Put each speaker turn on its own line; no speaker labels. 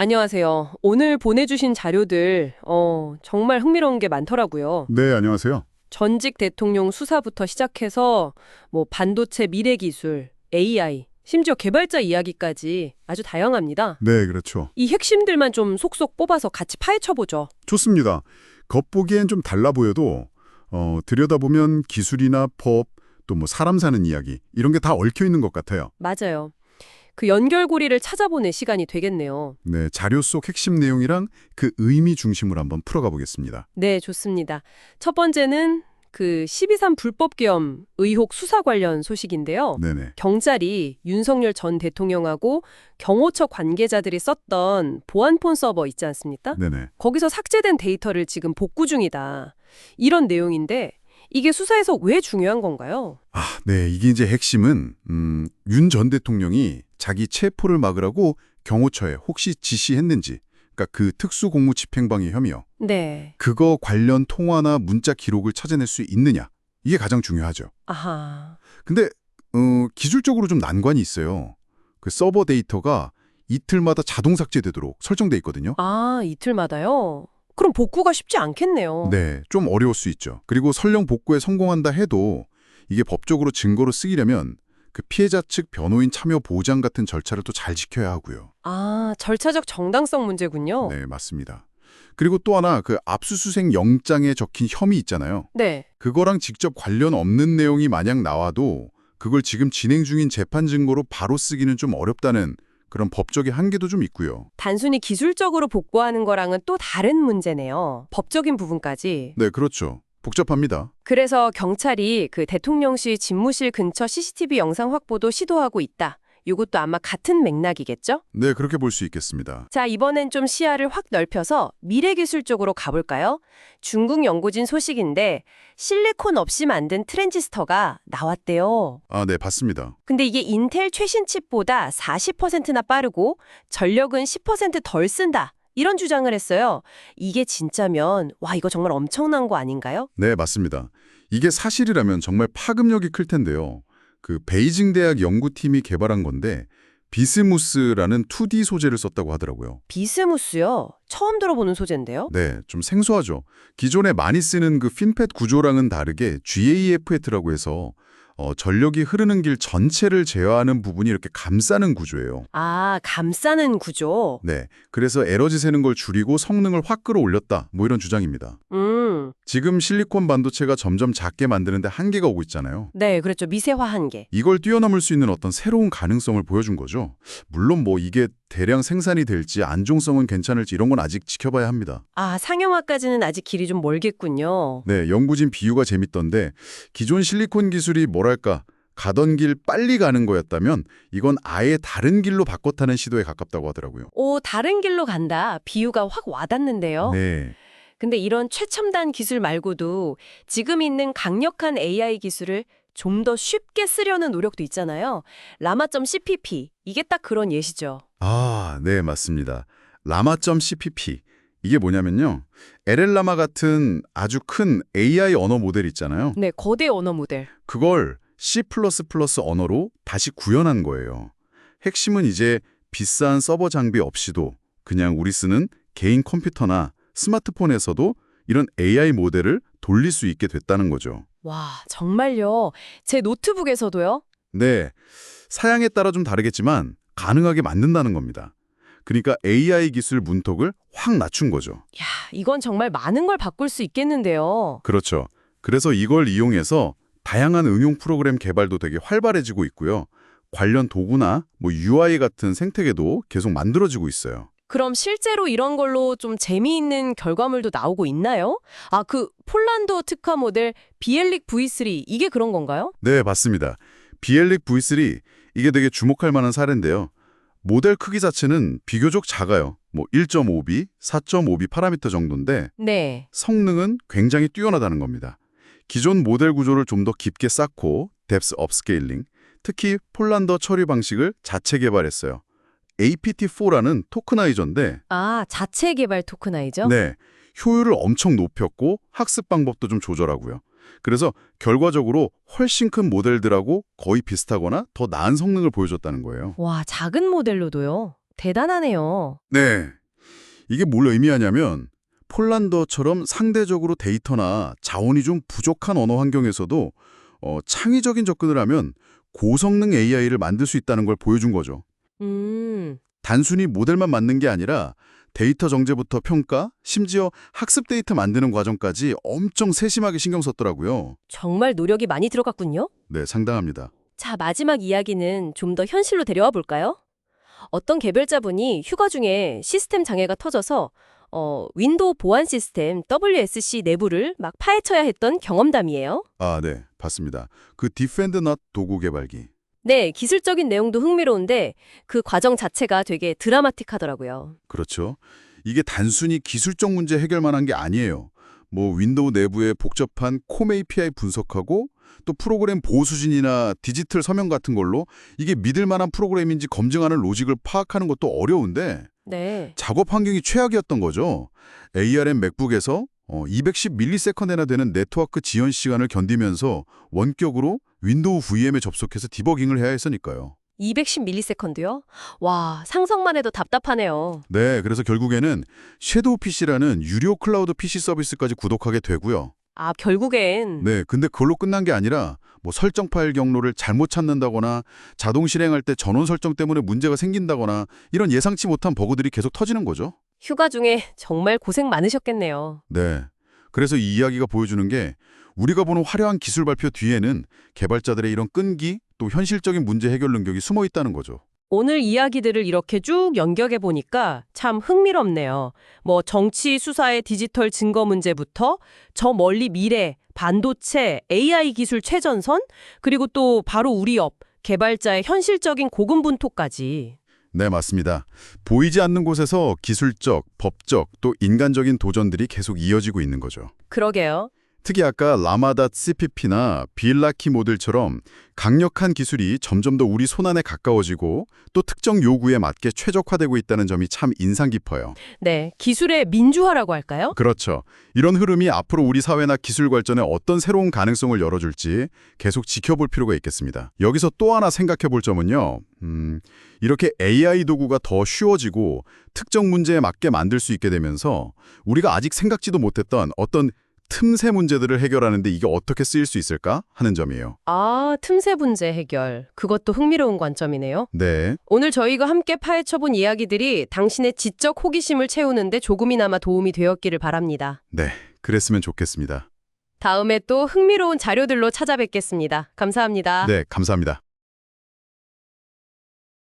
안녕하세요. 오늘 보내주신 자료들, 어, 정말 흥미로운 게 많더라고요.
네, 안녕하세요.
전직 대통령 수사부터 시작해서 뭐 반도체 미래 기술, AI, 심지어 개발자 이야기까지 아주 다양합니다.
네, 그렇죠.
이 핵심들만 좀 속속 뽑아서 같이 파헤쳐 보죠.
좋습니다. 겉보기엔 좀 달라 보여도 어, 들여다보면 기술이나 법, 또 뭐 사람 사는 이야기 이런 게 다 얽혀 있는 것 같아요.
맞아요. 그 연결고리를 찾아보는 시간이 되겠네요.
네, 자료 속 핵심 내용이랑 그 의미 중심으로 한번 풀어가 보겠습니다.
네, 좋습니다. 첫 번째는 그 12.3 불법 계엄 의혹 수사 관련 소식인데요.
네네.
경찰이 윤석열 전 대통령하고 경호처 관계자들이 썼던 보안폰 서버 있지 않습니까?
네네.
거기서 삭제된 데이터를 지금 복구 중이다. 이런 내용인데 이게 수사에서 왜 중요한 건가요?
아, 네, 이게 이제 핵심은 음, 윤 전 대통령이 자기 체포를 막으라고 경호처에 혹시 지시했는지, 그러니까 그 특수공무 집행방해 혐의요.
네.
그거 관련 통화나 문자 기록을 찾아낼 수 있느냐, 이게 가장 중요하죠.
아하.
근데 어, 기술적으로 좀 난관이 있어요. 그 서버 데이터가 이틀마다 자동 삭제되도록 설정돼 있거든요.
아, 이틀마다요? 그럼 복구가 쉽지 않겠네요.
네, 좀 어려울 수 있죠. 그리고 설령 복구에 성공한다 해도 이게 법적으로 증거로 쓰이려면 그 피해자 측 변호인 참여 보장 같은 절차를 또 잘 지켜야 하고요.
아, 절차적 정당성 문제군요.
네, 맞습니다. 그리고 또 하나 그 압수수색 영장에 적힌 혐의 있잖아요.
네.
그거랑 직접 관련 없는 내용이 만약 나와도 그걸 지금 진행 중인 재판 증거로 바로 쓰기는 좀 어렵다는 그런 법적인 한계도 좀 있고요.
단순히 기술적으로 복구하는 거랑은 또 다른 문제네요. 법적인 부분까지.
네, 그렇죠. 복잡합니다.
그래서 경찰이 그 대통령실 집무실 근처 CCTV 영상 확보도 시도하고 있다. 이것도 아마 같은 맥락이겠죠?
네, 그렇게 볼 수 있겠습니다.
자, 이번엔 좀 시야를 확 넓혀서 미래기술 쪽으로 가볼까요? 중국 연구진 소식인데 실리콘 없이 만든 트랜지스터가 나왔대요.
아, 네, 봤습니다.
근데 이게 인텔 최신 칩보다 40%나 빠르고 전력은 10%덜 쓴다. 이런 주장을 했어요. 이게 진짜면 와 이거 정말 엄청난 거 아닌가요?
네, 맞습니다. 이게 사실이라면 정말 파급력이 클 텐데요. 그 베이징 대학 연구팀이 개발한 건데 비스무스라는 2D 소재를 썼다고 하더라고요.
비스무스요. 처음 들어보는 소재인데요.
네, 좀 생소하죠. 기존에 많이 쓰는 그 핀팻 구조랑은 다르게 GAFET라고 해서 어, 전력이 흐르는 길 전체를 제어하는 부분이 이렇게 감싸는 구조예요.
아, 감싸는 구조.
네, 그래서 에너지 새는 걸 줄이고 성능을 확 끌어올렸다. 뭐 이런 주장입니다.
음.
지금 실리콘 반도체가 점점 작게 만드는데 한계가 오고 있잖아요.
네, 그렇죠. 미세화 한계.
이걸 뛰어넘을 수 있는 어떤 새로운 가능성을 보여준 거죠. 물론 뭐 이게 대량 생산이 될지 안정성은 괜찮을지 이런 건 아직 지켜봐야 합니다.
아, 상용화까지는 아직 길이 좀 멀겠군요.
네, 연구진 비유가 재밌던데 기존 실리콘 기술이 뭐랄까 가던 길 빨리 가는 거였다면 이건 아예 다른 길로 바꿔 타는 시도에 가깝다고 하더라고요.
오, 다른 길로 간다. 비유가 확 와닿는데요.
네.
근데 이런 최첨단 기술 말고도 지금 있는 강력한 AI 기술을 좀 더 쉽게 쓰려는 노력도 있잖아요. 라마.cpp 이게 딱 그런 예시죠.
아, 네, 맞습니다. 라마.cpp 이게 뭐냐면요. LL라마 같은 아주 큰 AI 언어 모델 있잖아요.
네, 거대 언어 모델.
그걸 C++ 언어로 다시 구현한 거예요. 핵심은 이제 비싼 서버 장비 없이도 그냥 우리 쓰는 개인 컴퓨터나 스마트폰에서도 이런 AI 모델을 돌릴 수 있게 됐다는 거죠.
와, 정말요. 제 노트북에서도요.
네, 사양에 따라 좀 다르겠지만 가능하게 만든다는 겁니다. 그러니까 AI 기술 문턱을 확 낮춘 거죠.
야, 이건 정말 많은 걸 바꿀 수 있겠는데요.
그렇죠. 그래서 이걸 이용해서 다양한 응용 프로그램 개발도 되게 활발해지고 있고요. 관련 도구나 뭐 UI 같은 생태계도 계속 만들어지고 있어요.
그럼 실제로 이런 걸로 좀 재미있는 결과물도 나오고 있나요? 아, 그 폴란드 특화 모델 비엘릭 V3 이게 그런 건가요?
네, 맞습니다. 비엘릭 V3 이게 되게 주목할 만한 사례인데요. 모델 크기 자체는 비교적 작아요. 뭐 1.5B, 4.5B 파라미터 정도인데
네.
성능은 굉장히 뛰어나다는 겁니다. 기존 모델 구조를 좀 더 깊게 쌓고 뎁스 업스케일링, 특히 폴란더 처리 방식을 자체 개발했어요. APT4라는 토크나이저인데
아, 자체 개발 토크나이저?
네, 효율을 엄청 높였고 학습 방법도 좀 조절하고요. 그래서 결과적으로 훨씬 큰 모델들하고 거의 비슷하거나 더 나은 성능을 보여줬다는 거예요.
와, 작은 모델로도요. 대단하네요.
네. 이게 뭘 의미하냐면 폴란더처럼 상대적으로 데이터나 자원이 좀 부족한 언어 환경에서도 어, 창의적인 접근을 하면 고성능 AI를 만들 수 있다는 걸 보여준 거죠.
음,
단순히 모델만 만든 게 아니라 데이터 정제부터 평가, 심지어 학습 데이터 만드는 과정까지 엄청 세심하게 신경 썼더라고요.
정말 노력이 많이 들어갔군요.
네, 상당합니다.
자, 마지막 이야기는 좀 더 현실로 데려와 볼까요? 어떤 개발자분이 휴가 중에 시스템 장애가 터져서 어, 윈도우 보안 시스템 WSC 내부를 막 파헤쳐야 했던 경험담이에요.
아, 네, 봤습니다. 그 디펜드 넛 도구 개발기.
네, 기술적인 내용도 흥미로운데 그 과정 자체가 되게 드라마틱하더라고요.
그렇죠. 이게 단순히 기술적 문제 해결만 한 게 아니에요. 뭐 윈도우 내부의 복잡한 콤 API 분석하고 또 프로그램 보호 수준이나 디지털 서명 같은 걸로 이게 믿을 만한 프로그램인지 검증하는 로직을 파악하는 것도 어려운데
네.
작업 환경이 최악이었던 거죠. ARM 맥북에서 어, 210ms나 되는 네트워크 지연 시간을 견디면서 원격으로 윈도우 VM에 접속해서 디버깅을 해야 했으니까요.
210ms요? 와, 상상만 해도 답답하네요.
네, 그래서 결국에는 섀도우 PC라는 유료 클라우드 PC 서비스까지 구독하게 되고요.
아, 결국엔
네, 근데 그걸로 끝난 게 아니라 뭐 설정 파일 경로를 잘못 찾는다거나 자동 실행할 때 전원 설정 때문에 문제가 생긴다거나 이런 예상치 못한 버그들이 계속 터지는 거죠.
휴가 중에 정말 고생 많으셨겠네요.
네. 그래서 이 이야기가 보여주는 게 우리가 보는 화려한 기술 발표 뒤에는 개발자들의 이런 끈기 또 현실적인 문제 해결 능력이 숨어 있다는 거죠.
오늘 이야기들을 이렇게 쭉 연결해 보니까 참 흥미롭네요. 뭐 정치 수사의 디지털 증거 문제부터 저 멀리 미래, 반도체, AI 기술 최전선, 그리고 또 바로 우리 업, 개발자의 현실적인 고군분투까지.
네, 맞습니다. 보이지 않는 곳에서 기술적, 법적, 또 인간적인 도전들이 계속 이어지고 있는 거죠.
그러게요.
특히 아까 라마닷 CPP나 빌라키 모델처럼 강력한 기술이 점점 더 우리 손안에 가까워지고 또 특정 요구에 맞게 최적화되고 있다는 점이 참 인상 깊어요.
네, 기술의 민주화라고 할까요?
그렇죠. 이런 흐름이 앞으로 우리 사회나 기술 발전에 어떤 새로운 가능성을 열어줄지 계속 지켜볼 필요가 있겠습니다. 여기서 또 하나 생각해 볼 점은요. 음, 이렇게 AI 도구가 더 쉬워지고 특정 문제에 맞게 만들 수 있게 되면서 우리가 아직 생각지도 못했던 어떤 틈새 문제들을 해결하는 데 이게 어떻게 쓰일 수 있을까 하는 점이에요.
아, 틈새 문제 해결. 그것도 흥미로운 관점이네요.
네.
오늘 저희가 함께 파헤쳐본 이야기들이 당신의 지적 호기심을 채우는데 조금이나마 도움이 되었기를 바랍니다.
네. 그랬으면 좋겠습니다.
다음에 또 흥미로운 자료들로 찾아뵙겠습니다. 감사합니다.
네, 감사합니다.